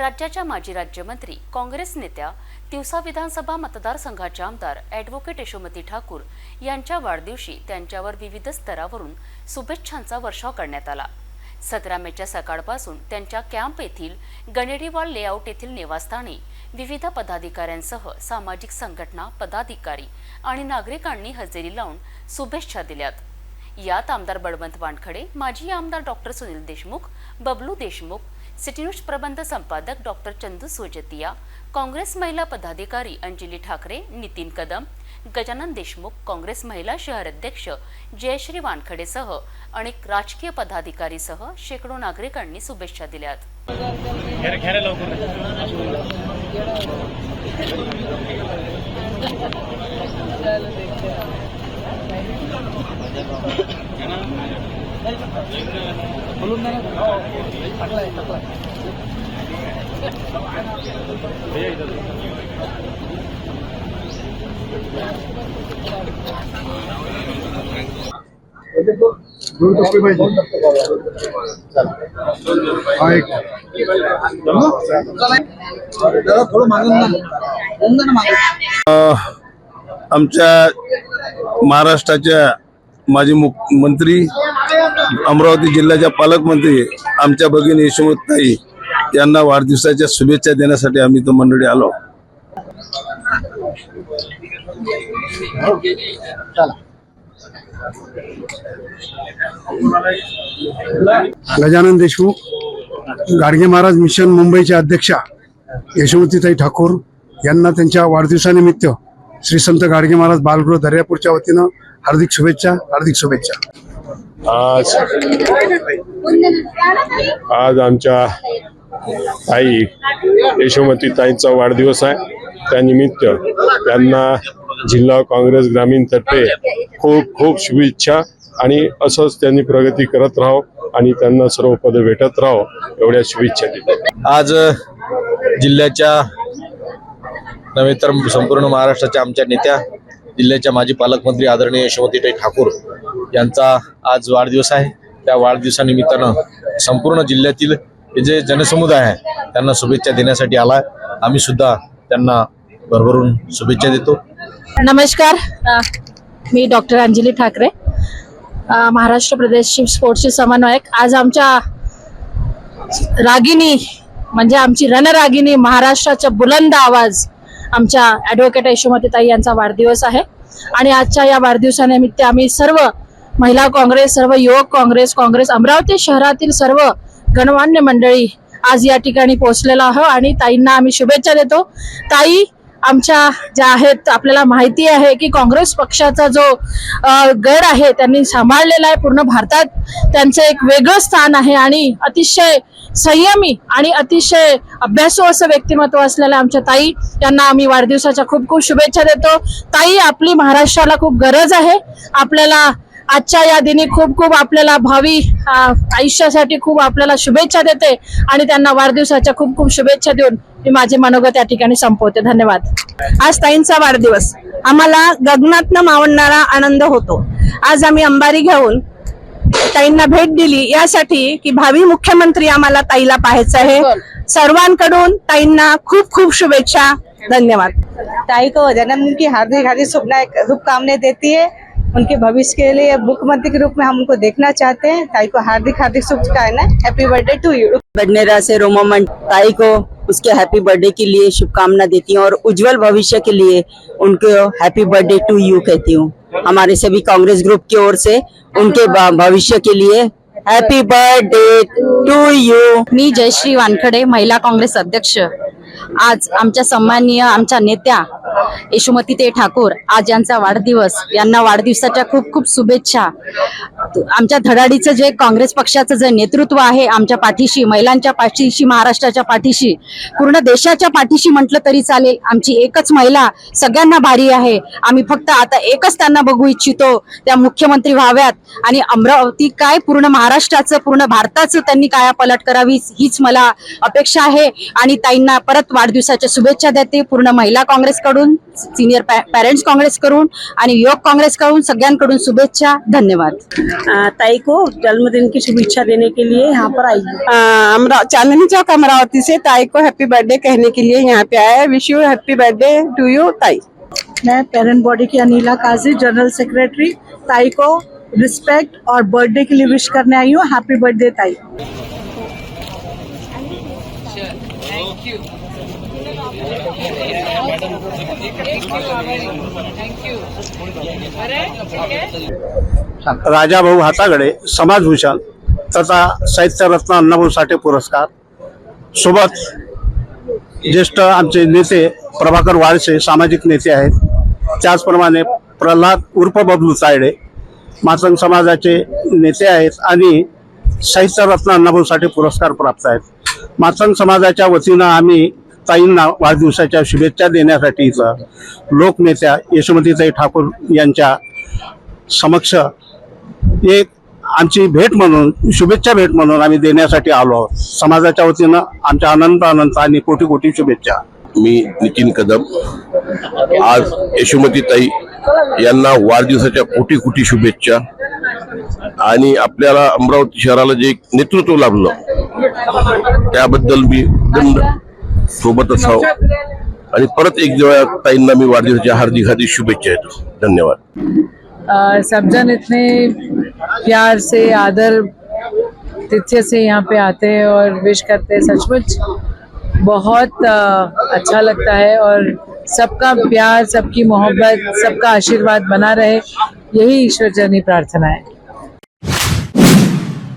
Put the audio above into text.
राज्याच्या माजी राज्यमंत्री काँग्रेस नेत्या तिवसा विधानसभा मतदारसंघाच्या आमदार ॲडव्होकेट यशोमती ठाकूर यांच्या वाढदिवशी त्यांच्यावर विविध स्तरावरून शुभेच्छांचा वर्षाव करण्यात आला. सतरा मेच्या सकाळपासून त्यांच्या कॅम्प येथील गणेरीवाल लेआउट येथील निवासस्थानी विविध पदाधिकाऱ्यांसह सामाजिक संघटना पदाधिकारी आणि नागरिकांनी हजेरी लावून शुभेच्छा दिल्यात. यात आमदार बळवंत वानखडे माजी आमदार doctor Sunil Deshmukh Bablu Deshmukh city news प्रबंध संपादक डॉक्टर चंदू सोजतिया काँग्रेस महिला पदाधिकारी अंजली ठाकरे नितीन कदम गजानन देशमुख काँग्रेस महिला शहर अध्यक्ष जयश्री वानखडेसह अनेक राजकीय पदाधिकारीसह शेकडो नागरिकांनी शुभेच्छा दिल्यात. बोलून दोन टप्पे पाहिजे आमच्या महाराष्ट्राच्या माजी मुख्यमंत्री अमरावती जिल्ह्याच्या पालकमंत्री आमच्या भगिनी यशोमताई यांना वाढदिवसाच्या शुभेच्छा देण्यासाठी आम्ही तो मंडळी आलो गजानन देशमुख गाडगे महाराज मिशन मुंबईच्या अध्यक्षा यशोमतीताई ठाकूर यांना त्यांच्या वाढदिवसानिमित्त श्री संत गाडगे महाराज बालगृह दर्यापूरच्या वतीनं हार्दिक शुभेच्छा हार्दिक शुभेच्छा. आज आज आमच्या ताई यशोमती ताईंचा वाढदिवस आहे. त्यानिमित्त त्यांना जिल्हा काँग्रेस ग्रामीण तर्फे खूप खूप शुभेच्छा आणि असंच त्यांनी प्रगती करत राहो आणि त्यांना सर्व पद भेटत राहो एवढ्या शुभेच्छा आज जिल्ह्याच्या नव्हे तर संपूर्ण महाराष्ट्राच्या आमच्या नेत्या जिल्ह्याच्या माजी पालकमंत्री आदरणीय यशोमतीताई ठाकूर यांचा आज वाढदिवस आहे. त्या वाढदिवसानिमित्तानं संपूर्ण जिल्ह्यातील हे जे जनसमुदाय आहे त्यांना शुभेच्छा देण्यासाठी आला आम्ही सुद्धा त्यांना भरभरून शुभेच्छा देतो. नमस्कार. मी डॉक्टर अंजली ठाकरे. महाराष्ट्र प्रदेशची स्पोर्ट्सचे समन्वयक. आज आमच्या रागिनी म्हणजे आमची रणरागिनी महाराष्ट्राचा बुलंद आवाज आमच्या ॲडव्होकेट यशोमतीताई यांचा वाढदिवस आहे. आणि आजच्या या वाढदिवसानिमित्त आम्ही सर्व महिला काँग्रेस सर्व युवक काँग्रेस काँग्रेस अमरावती शहरातील सर्व गणमान्य मंडळी आज या ठिकाणी पोहोचलेलो आहो आणि ताईंना आम्ही शुभेच्छा देतो. ताई आमच्या ज्या आहेत आपल्याला माहिती आहे की काँग्रेस पक्षाचा जो गड आहे त्यांनी सांभाळलेला आहे पूर्ण भारतात. त्यांचं एक वेगळं स्थान आहे आणि अतिशय संयमी आणि अतिशय अभ्यासू असं व्यक्तिमत्व असलेल्या आमच्या ताई यांना आम्ही वाढदिवसाच्या खूप खूप शुभेच्छा देतो. ताई आपली महाराष्ट्राला खूप गरज आहे. आपल्याला आजच्या या दिनी खूप खूप आपल्याला भावी आयुष्यासाठी खूप आपल्याला शुभेच्छा देते आणि त्यांना वाढदिवसाच्या खूप खूप शुभेच्छा देऊन मी माझे मनोगत या ठिकाणी संपवते. धन्यवाद. आज ताईंचा वाढदिवस. आम्हाला गगनातनं मावणणारा आनंद होतो. आज आम्ही अंबारी घेऊन ताईंना भेट दिली. यासाठी की भावी मुख्यमंत्री आम्हाला ताईला पाहायचं आहे. सर्वांकडून ताईंना खूप खूप शुभेच्छा. धन्यवाद. ताई को जन्मदिन की हार्दिक हार्दिक शुभकामनाएं देती है. उनके भविष्य के लिए मुख्यमंत्री के रूप में हम उनको देखना चाहते हैं। ताई को हार्दिक हार्दिक शुभकामनाएँ। Happy birthday to you Badnera से रोमामन ताई को उसके हैप्पी बर्थडे के लिए शुभकामना देती हूँ और उज्जवल भविष्य के लिए उनको हैप्पी बर्थडे टू यू कहती हूँ। हमारे सभी कांग्रेस ग्रुप की ओर से उनके भविष्य के लिए हैप्पी बर्थडे टू यू मी जयश्री वानखडे महिला कांग्रेस अध्यक्ष। आज आमच्या सन्माननीय आमच्या नेत्या यशोमती ते ठाकूर आज यांचा वाढदिवस यांना वाढदिवसाच्या खूप खूप शुभेच्छा. आमच्या धडाडीचं जे काँग्रेस पक्षाचं जे नेतृत्व आहे आमच्या पाठीशी महिलांच्या पाठीशी महाराष्ट्राच्या पाठीशी पूर्ण देशाच्या पाठीशी म्हटलं तरी चालेल. आमची एकच महिला सगळ्यांना भारी आहे. आम्ही फक्त आता एकच त्यांना बघू इच्छितो त्या मुख्यमंत्री व्हाव्यात. आणि अमरावती काय पूर्ण महाराष्ट्राचं पूर्ण भारताचं त्यांनी काया पलट करावी हीच मला अपेक्षा आहे. आणि ताईंना परत वाढदिवसाच्या शुभेच्छा देते पूर्ण महिला काँग्रेसकडून सिनियर पेरेंट्स काँग्रेसकडून आणि युवक काँग्रेसकडून सगळ्यांकडून शुभेच्छा धन्यवाद. ताई को जन्मदिन की शुभेच्छा देने के लिए यहाँ पर आई अमरा चांदनी चौक अमरावती से ताई को हैप्पी बर्थडे कहने के लिए यहाँ पे आया wish you happy birthday to you ताई। मैं पेरेंट बॉडी की अनिला काजी जनरल सेक्रेटरी ताई को रिस्पेक्ट और बर्थडे के लिए विश करने आई हूँ। हैप्पी बर्थडे ताई। राजाभाऊ हातागडे समाजभूषण तथा साहित्यरत्न अण्णाभाऊ साठे पुरस्कार. सोबत ज्येष्ठ आमचे नेते प्रभाकर वाळसे सामाजिक नेते आहेत. त्याचप्रमाणे प्रल्हाद उर्फ बबलू तायडे मातंग समाजाचे नेते आहेत आणि साहित्यरत्न अण्णाभाऊ साठे पुरस्कार प्राप्त आहेत. माचन समाजाच्या वतीनं आम्ही ताईंना वाढदिवसाच्या शुभेच्छा देण्यासाठी इथं लोकनेत्या यशोमतीताई ठाकूर यांच्या समक्ष एक आमची भेट म्हणून शुभेच्छा भेट म्हणून आम्ही देण्यासाठी आलो आहोत. समाजाच्या वतीनं आमच्या अनंत अनंत आणि कोटी कोटी शुभेच्छा. मी नितीन कदम. आज यशोमतीताई यांना वाढदिवसाच्या कोटी कोटी शुभेच्छा. आणि अमरावती शहराला जे नेतृत्व लाभलं मी दंड सोबत असावं परत एक वेळा मी वाढदिवसाच्या हार्दिक हार्दिक शुभेच्छा देतो. धन्यवाद. सब जन इतने प्यार से, आदर तिथ्य से यहाँ पे आते हैं और विश करते हैं सचमुच। बहुत अच्छा लगता है और सबका प्यार, सबकी मोहब्बत, सबका आशीर्वाद बना रहे। यही ईश्वर चरणी प्रार्थना है।